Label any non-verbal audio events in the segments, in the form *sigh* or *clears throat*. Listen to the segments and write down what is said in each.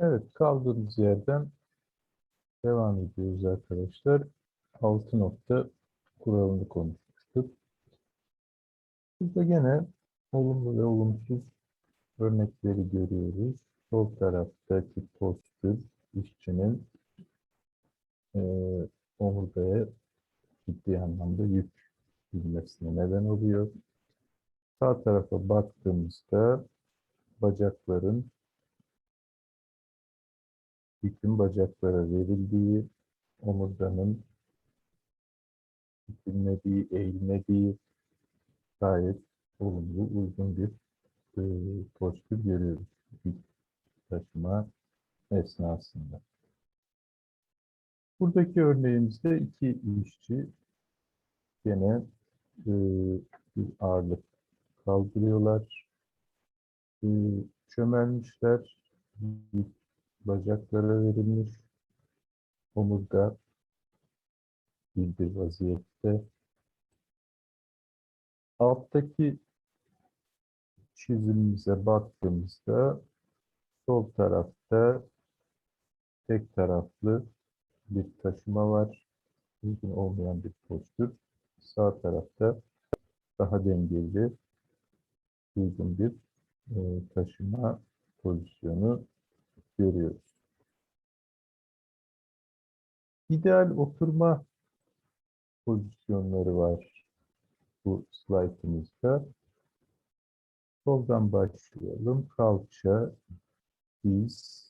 Evet, kaldığımız yerden devam ediyoruz arkadaşlar. 6 nokta kuralını konuşmuştuk. Burada gene olumlu ve olumsuz örnekleri görüyoruz. Sol taraftaki postür işçinin eee omurgaya ciddi anlamda yük binmesine neden oluyor. Sağ tarafa baktığımızda bacakların yükün bacaklara verildiği, omurganın bükülmediği, eğilmediği gayet olumlu, uygun bir e, postür görüyoruz yük taşıma esnasında. Buradaki örneğimizde iki işçi gene e, bir ağırlık kaldırıyorlar. E, çömelmişler. Bacaklara verilmiş. Omurga bir bir vaziyette. Alttaki çizimimize baktığımızda sol tarafta tek taraflı bir taşıma var. Uygun olmayan bir postür. Sağ tarafta daha dengeli uygun bir e, taşıma pozisyonu görüyoruz. İdeal oturma pozisyonları var bu slaytımızda. Soldan başlayalım. Kalça, diz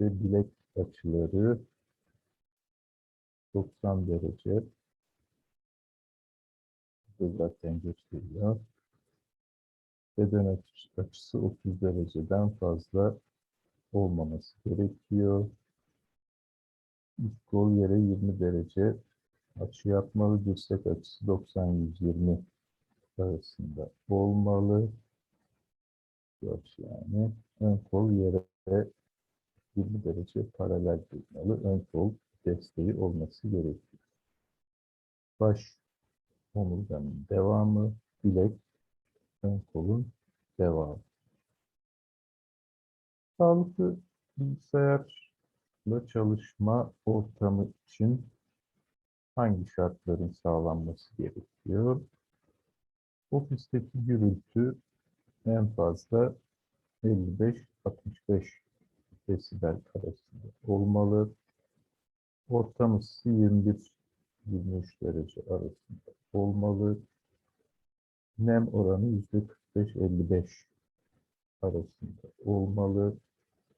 ve bilek açıları 90 derece. Bu zaten gösteriyor. Beden açısı, açısı 30 dereceden fazla olmaması gerekiyor. Üst kol yere 20 derece açı yapmalı. Dirsek açısı 90-120 arasında olmalı. Açı yani. Ön kol yere 20 derece paralel durmalı. Ön kol desteği olması gerekiyor. Baş omurganın devamı, bilek, ön kolun devamı. Sağlıklı bilgisayarla çalışma ortamı için hangi şartların sağlanması gerekiyor? Ofisteki gürültü en fazla 55-65 desibel arasında olmalı. Ortam ısısı 21-23 derece arasında olmalı. Nem oranı %45-55 arasında olmalı.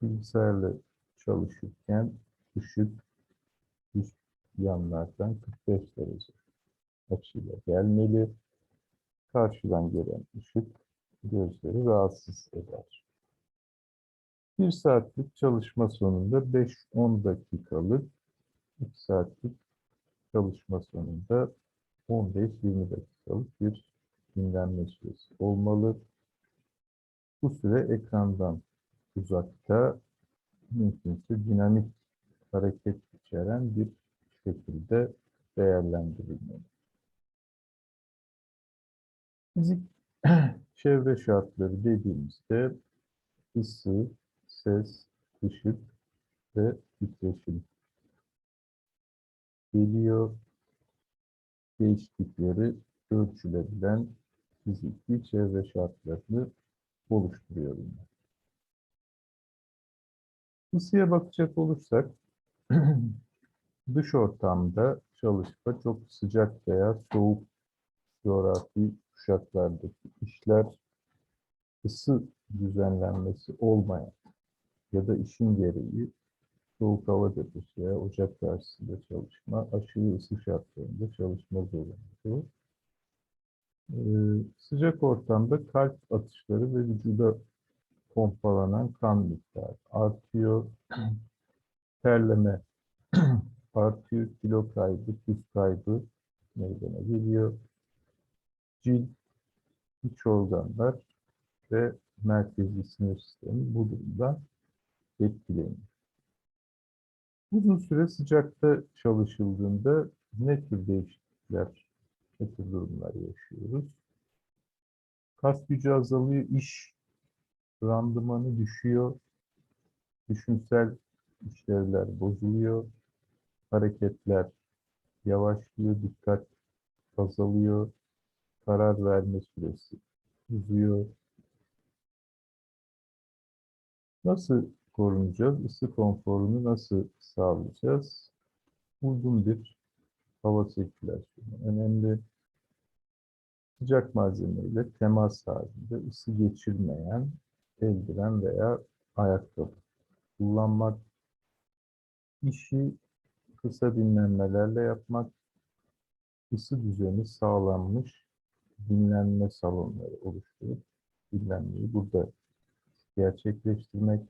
Bilgisayarla çalışırken ışık üst yanlardan 45 derece açıyla gelmeli. Karşıdan gelen ışık gözleri rahatsız eder. Bir saatlik çalışma sonunda 5-10 dakikalık, 2 saatlik çalışma sonunda 15-20 dakikalık bir dinlenme süresi olmalı. Bu süre ekrandan uzakta mümkünse dinamik hareket içeren bir şekilde değerlendirilmeli. Fizik *clears throat* çevre şartları dediğimizde ısı, ses, ışık ve titreşim geliyor. Değişiklikleri ölçülebilen fiziki çevre şartlarını oluşturuyor bunlar. Isıya bakacak olursak *clears throat* dış ortamda çalışma çok sıcak veya soğuk coğrafi kuşaklardaki işler ısı düzenlenmesi olmayan ya da işin gereği soğuk hava deposu veya ocak karşısında çalışma, aşırı ısı şartlarında çalışma zorunluluğu. Ee, sıcak ortamda kalp atışları ve vücuda pompalanan kan miktarı artıyor. *clears throat* Terleme *clears throat* artıyor. Kilo kaybı, tuz kaybı meydana geliyor. Cilt, iç organlar ve merkezi sinir sistemi bu durumdan etkileniyor. Uzun süre sıcakta çalışıldığında ne tür değişiklikler, ne tür durumlar yaşıyoruz? Kas gücü azalıyor, iş randımanı düşüyor. Düşünsel işlevler bozuluyor. Hareketler yavaşlıyor, dikkat azalıyor. Karar verme süresi uzuyor. Nasıl korunacağız? Isı konforunu nasıl sağlayacağız? Uygun bir hava sirkülasyonu önemli. Sıcak malzemeyle temas halinde ısı geçirmeyen eldiven veya ayakkabı kullanmak, işi kısa dinlenmelerle yapmak, ısı düzeni sağlanmış dinlenme salonları oluşturup dinlenmeyi burada gerçekleştirmek,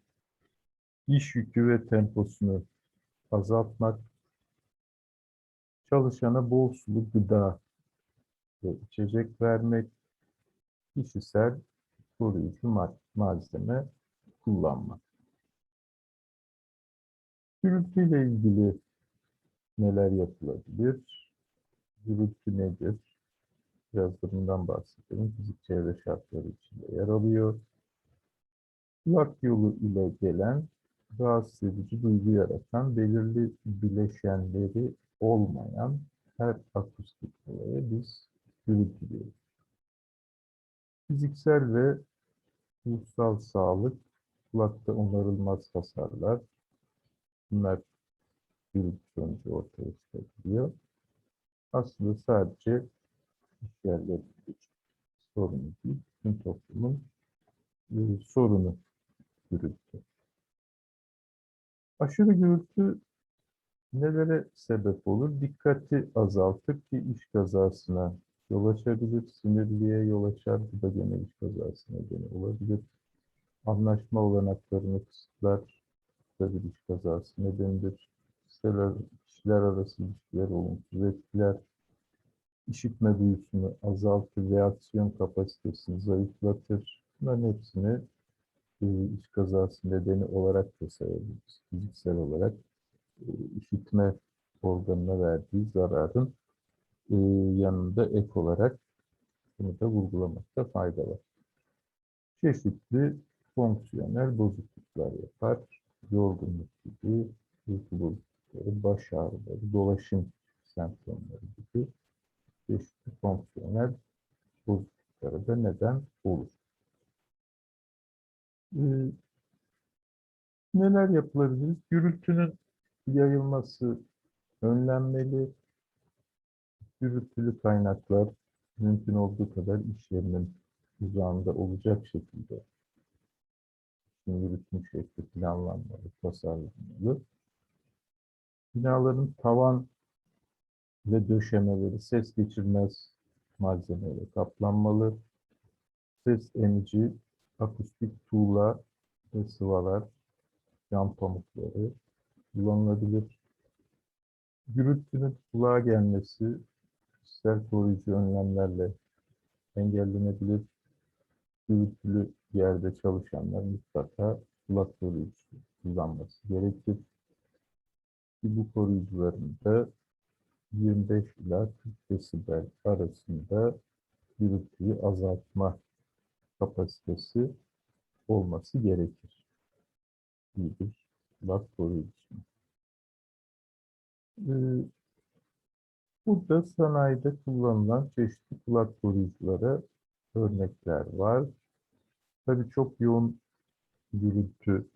iş yükü ve temposunu azaltmak, çalışana bol sulu gıda ve içecek vermek, kişisel koruyucu ma- malzeme kullanmak. Gürültüyle ilgili neler yapılabilir? Gürültü nedir? Biraz da bundan bahsedelim. Fizik çevre şartları içinde yer alıyor. Kulak yolu ile gelen rahatsız edici duygu yaratan belirli bileşenleri olmayan her akustik olaya biz gürültü diyoruz. Fiziksel ve ruhsal sağlık, kulakta onarılmaz hasarlar, bunlar gürültü sonucu ortaya çıkabiliyor. Aslında sadece iş yerlerindeki sorunu değil, bütün toplumun e, sorunu gürültü. Aşırı gürültü nelere sebep olur? Dikkati azaltır ki iş kazasına yol açabilir, sinirliğe yol açar, bu da gene iş kazasına gene olabilir. Anlaşma olanaklarını kısıtlar, bu da bir iş kazası nedenidir. Kişiler, kişiler arası ilişkiler olumsuz etkiler. İşitme duyusunu azaltır, reaksiyon kapasitesini zayıflatır. Bunların hepsini e, iş kazası nedeni olarak da sayabiliriz. Fiziksel olarak e, işitme organına verdiği zararın e, yanında ek olarak bunu da vurgulamakta fayda var. Çeşitli fonksiyonel bozukluklar yapar. Yorgunluk gibi, uyku bozuklukları, baş ağrıları, dolaşım semptomları gibi çeşitli fonksiyonel bozukluklara da neden olur. Ee, neler yapılabilir? Gürültünün yayılması önlenmeli. Gürültülü kaynaklar mümkün olduğu kadar iş yerinin uzağında olacak şekilde yürütüm şekli planlanmalı, tasarlanmalı. Binaların tavan ve döşemeleri ses geçirmez malzemeyle kaplanmalı. Ses emici, akustik tuğla ve sıvalar, cam pamukları kullanılabilir. Gürültünün kulağa gelmesi kişisel koruyucu önlemlerle engellenebilir. Gürültülü yerde çalışanlar mutlaka kulak koruyucusu kullanması gerekir. Ki bu koruyucuların da 25 ila 40 desibel arasında gürültüyü azaltma kapasitesi olması gerekir. İyi bir kulak koruyucusu. Ee, burada sanayide kullanılan çeşitli kulak koruyuculara örnekler var. Tabii çok yoğun gürültü,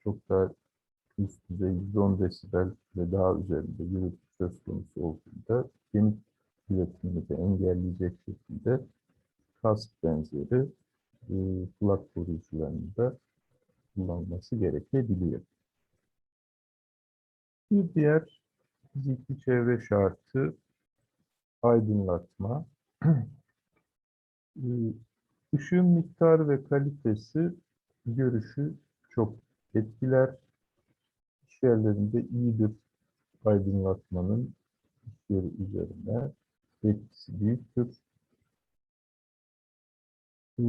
çok daha üst düzey 110 desibel ve daha üzerinde gürültü söz konusu olduğunda kemik üretimini de engelleyecek şekilde kask benzeri e, kulak koruyucularının da kullanılması gerekebiliyor. Bir diğer fiziki çevre şartı aydınlatma. *clears throat* E, Işığın miktarı ve kalitesi görüşü çok etkiler. İş yerlerinde iyi bir aydınlatmanın iş üzerine etkisi büyüktür. Ee,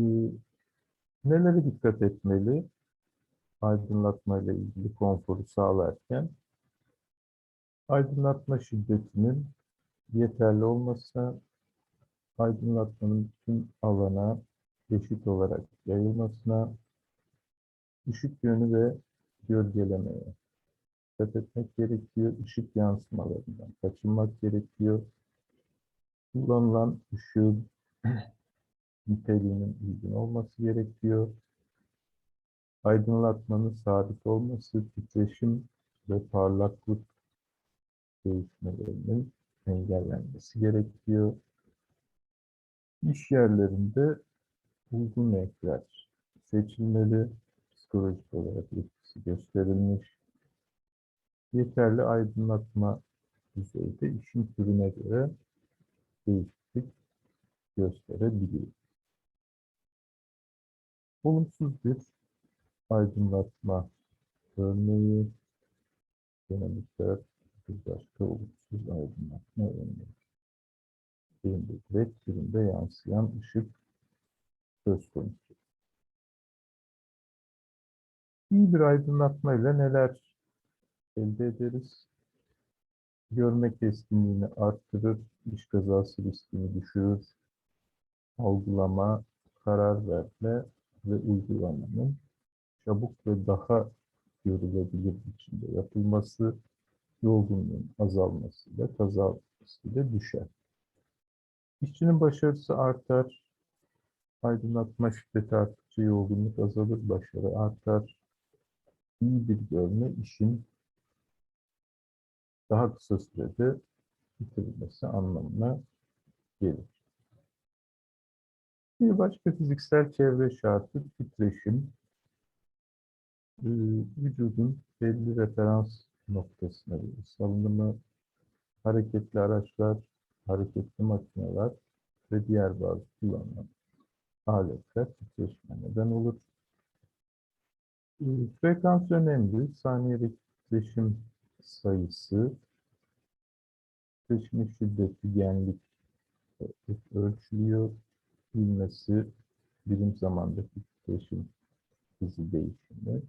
nelere dikkat etmeli? Aydınlatma ile ilgili konforu sağlarken aydınlatma şiddetinin yeterli olması, aydınlatmanın tüm alana eşit olarak yayılmasına, ışık yönü ve gölgelemeye. Dikkat etmek gerekiyor. ışık yansımalarından kaçınmak gerekiyor. Kullanılan ışığın *clears throat* niteliğinin uygun olması gerekiyor. Aydınlatmanın sabit olması, titreşim ve parlaklık değişmelerinin engellenmesi gerekiyor. İş yerlerinde uygun renkler seçilmeli, psikolojik olarak etkisi gösterilmiş, yeterli aydınlatma düzeyde işin türüne göre değişiklik gösterebiliyor. Olumsuz bir aydınlatma örneği genellikle başka olumsuz aydınlatma örneği. Beyinde direkt türünde yansıyan ışık söz konusu. İyi bir aydınlatma ile neler elde ederiz? Görme keskinliğini arttırır, iş kazası riskini düşürür, algılama, karar verme ve uygulamanın çabuk ve daha görülebilir biçimde yapılması, yorgunluğun azalmasıyla kaza düşer. İşçinin başarısı artar, aydınlatma şiddeti arttıkça yorgunluk azalır, başarı artar. İyi bir görme işin daha kısa sürede bitirilmesi anlamına gelir. Bir başka fiziksel çevre şartı titreşim. Ee, Vücudun belli referans noktasına göre salınımı, hareketli araçlar, hareketli makineler ve diğer bazı kullanılan aletler titreşime neden olur. Ee, Frekans önemli. Saniyedeki titreşim sayısı, titreşimin şiddeti, genlik ölçülüyor. Bilmesi, birim zamandaki titreşim hızı değişimi.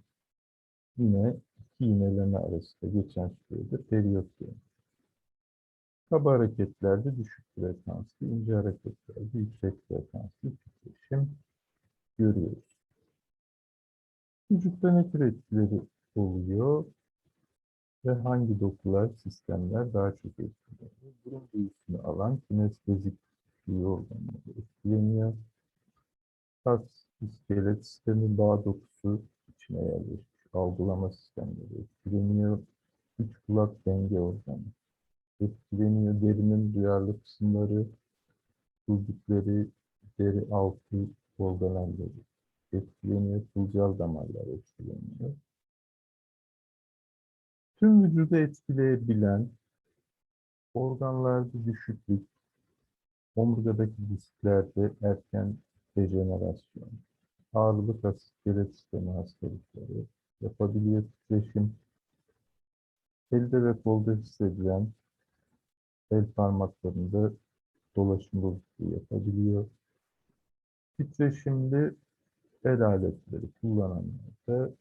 Yine iğneleme arasında geçen sürede periyot denir. Kaba hareketlerde düşük frekanslı, ince hareketlerde yüksek frekanslı titreşim görüyoruz. Vücutta ne tür etkileri oluyor ve hangi dokular, sistemler daha çok etkileniyor? Burun duyusunu alan kinestezik duyu organları etkileniyor. Kas, iskelet sistemi, bağ dokusu içine yerleşmiş algılama sistemleri etkileniyor. Üç kulak denge organı etkileniyor. Derinin duyarlı kısımları, kıldıkları, deri altı organelleri etkileniyor. Kılcal damarlar etkileniyor. Tüm vücudu etkileyebilen organlarda düşüklük, omurgadaki disklerde erken dejenerasyon, ağırlık asitleri sistemi hastalıkları yapabiliyor titreşim, elde ve kolda hissedilen el parmaklarında dolaşım bozukluğu yapabiliyor. Titreşimli el aletleri kullananlarda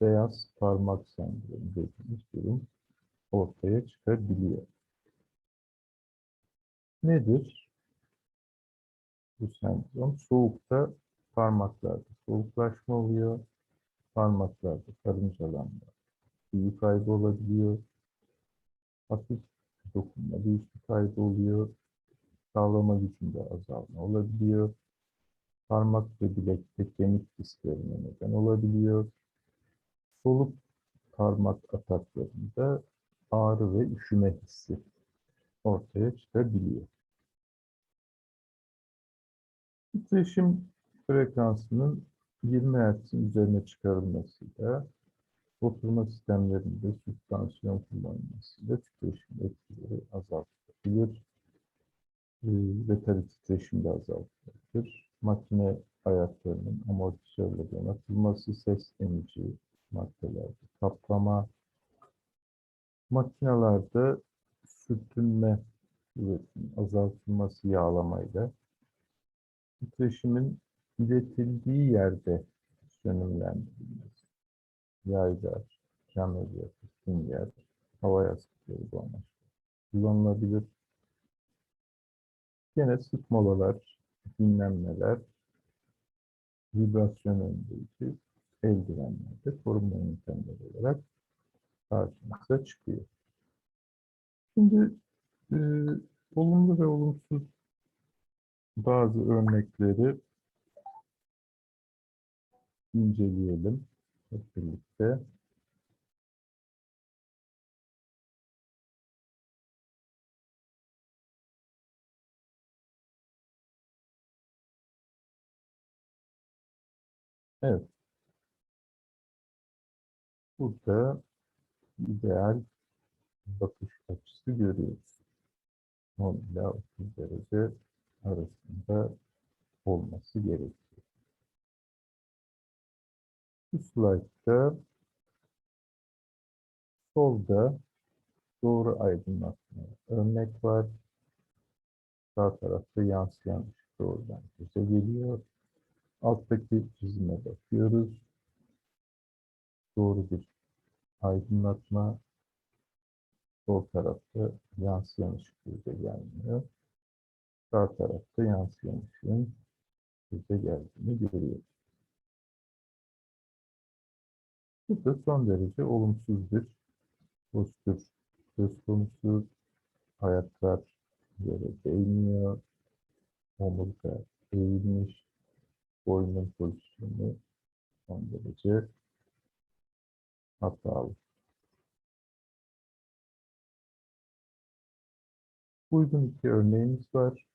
beyaz parmak sendromu dediğimiz durum ortaya çıkabiliyor. Nedir? Bu sendrom soğukta parmaklarda soğuklaşma oluyor. Parmaklarda karıncalanma, büyü kaybı olabiliyor. Hafif dokunma, büyüklük kaybı oluyor. Kavrama gücünde azalma olabiliyor. Parmak ve bilekte kemik disklerine neden olabiliyor. Soluk parmak ataklarında ağrı ve üşüme hissi ortaya çıkabiliyor. Titreşim frekansının 20 Hz'in üzerine çıkarılmasıyla oturma sistemlerinde süspansiyon kullanılmasıyla titreşim etkileri azaltılabilir. Ee, ve tabii titreşim de azaltılabilir. Makine ayaklarının amortisörle donatılması, ses emici maddelerde kaplama, makinalarda sürtünme kuvvetinin azaltılması yağlamayla titreşimin iletildiği yerde sönümlendirilmesi. Yaylar, eviyatı, sünger, hava yastıkları bu amaçla kullanılabilir. Yine sık molalar, dinlenmeler, vibrasyon önleyici eldivenlerde korunma yöntemleri olarak karşımıza çıkıyor. Şimdi e, olumlu ve olumsuz bazı örnekleri inceleyelim hep birlikte. Evet. Burada ideal bakış açısı görüyoruz. 10 ile 30 derece arasında olması gerekiyor. Bu slaytta solda doğru aydınlatma örnek var. Sağ tarafta yansıyan ışık doğrudan bize geliyor. Alttaki çizime bakıyoruz. Doğru bir aydınlatma. Sol tarafta yansıyan ışık bize gelmiyor. Sağ tarafta yansıyan ışığın bize geldiğini görüyoruz. Bu da son derece olumsuz bir postür söz konusu. Ayaklar yere değmiyor. Omurga eğilmiş. Boynun pozisyonu son derece hatalı. Uygun iki örneğimiz var.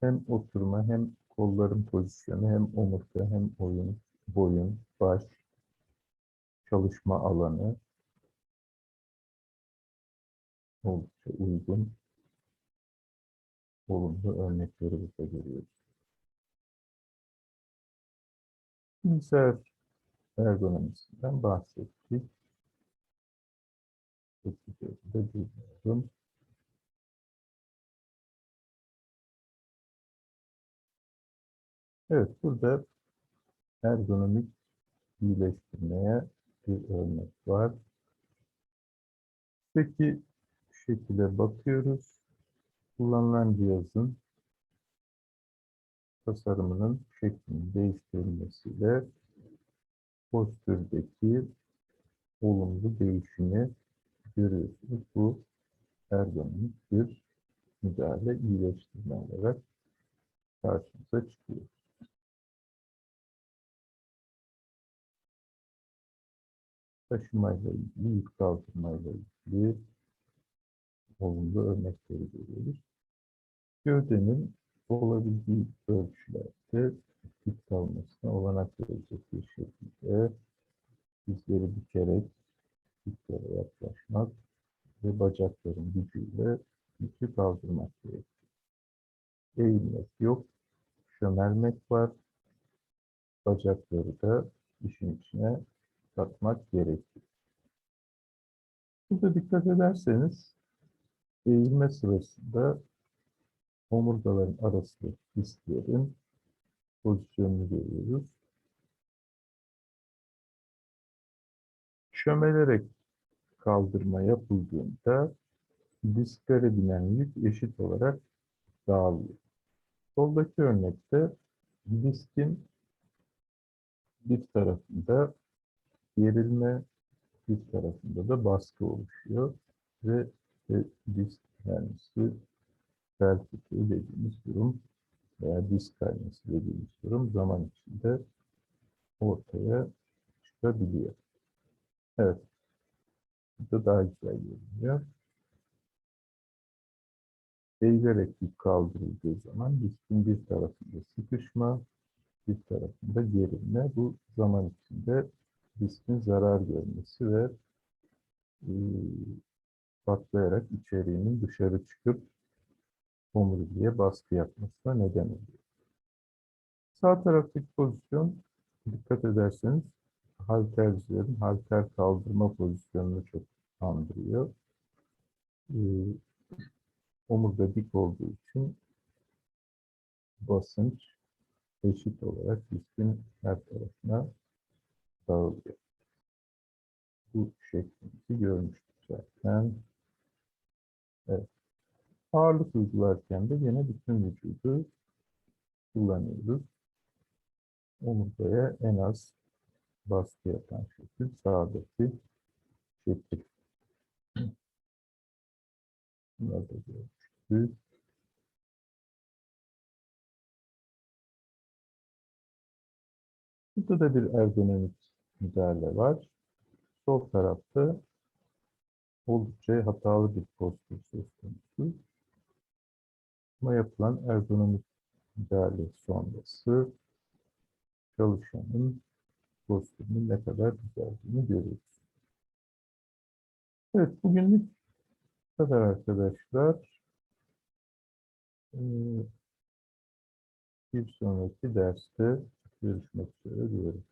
Hem oturma hem kolların pozisyonu hem omurga hem oyun, boyun, baş, çalışma alanı oldukça uygun olumlu örnekleri burada görüyoruz. Bilgisayar ergonomisinden bahsettik. Bu de bilmiyorum. Evet, burada ergonomik iyileştirmeye bir örnek var. Peki şu şekilde bakıyoruz. Kullanılan cihazın tasarımının şeklinin değiştirilmesiyle postürdeki olumlu değişimi görüyorsunuz. Bu ergonomik bir müdahale iyileştirme olarak karşımıza çıkıyor. Taşımayla ilgili, yük kaldırmayla ilgili olumlu örnekleri görüyoruz. Gövdenin olabildiği ölçülerde dik kalmasına olanak verecek bir şekilde dizleri bükerek diklere yaklaşmak ve bacakların gücüyle yükü kaldırmak gerekiyor. Eğilmek yok, çömelmek var. Bacakları da işin içine katmak gerekiyor. Burada dikkat ederseniz eğilme sırasında omurgaların arasındaki disklerin pozisyonunu görüyoruz. Çömelerek kaldırma yapıldığında disklere binen yük eşit olarak dağılıyor. Soldaki örnekte diskin bir tarafında gerilme, bir tarafında da baskı oluşuyor ve ve disk kayması, bel dediğimiz durum veya disk kayması dediğimiz durum zaman içinde ortaya çıkabiliyor. Evet. Bu da daha güzel görünüyor. Eğilerek yük kaldırıldığı zaman diskin bir tarafında sıkışma, bir tarafında gerilme. Bu zaman içinde diskin zarar görmesi ve e, patlayarak içeriğinin dışarı çıkıp omuriliğe baskı yapmasına neden oluyor. Sağ taraftaki pozisyon dikkat ederseniz haltercilerin halter kaldırma pozisyonunu çok andırıyor. Ee, omurga dik olduğu için basınç eşit olarak diskin her tarafına dağılıyor. Bu şeklimizi görmüştük zaten. Evet. Ağırlık uygularken de yine bütün vücudu kullanıyoruz. omurgaya en az baskı yapan şekil sağdaki şekil. Bunları da görmüştük. Burada da bir ergonomik müdahale var. Sol tarafta oldukça hatalı bir postür söz konusu. Ama yapılan ergonomik müdahale sonrası çalışanın postürünün ne kadar düzeldiğini görüyoruz. Evet, bugünlük bu kadar arkadaşlar. Ee, Bir sonraki derste görüşmek üzere diyorum.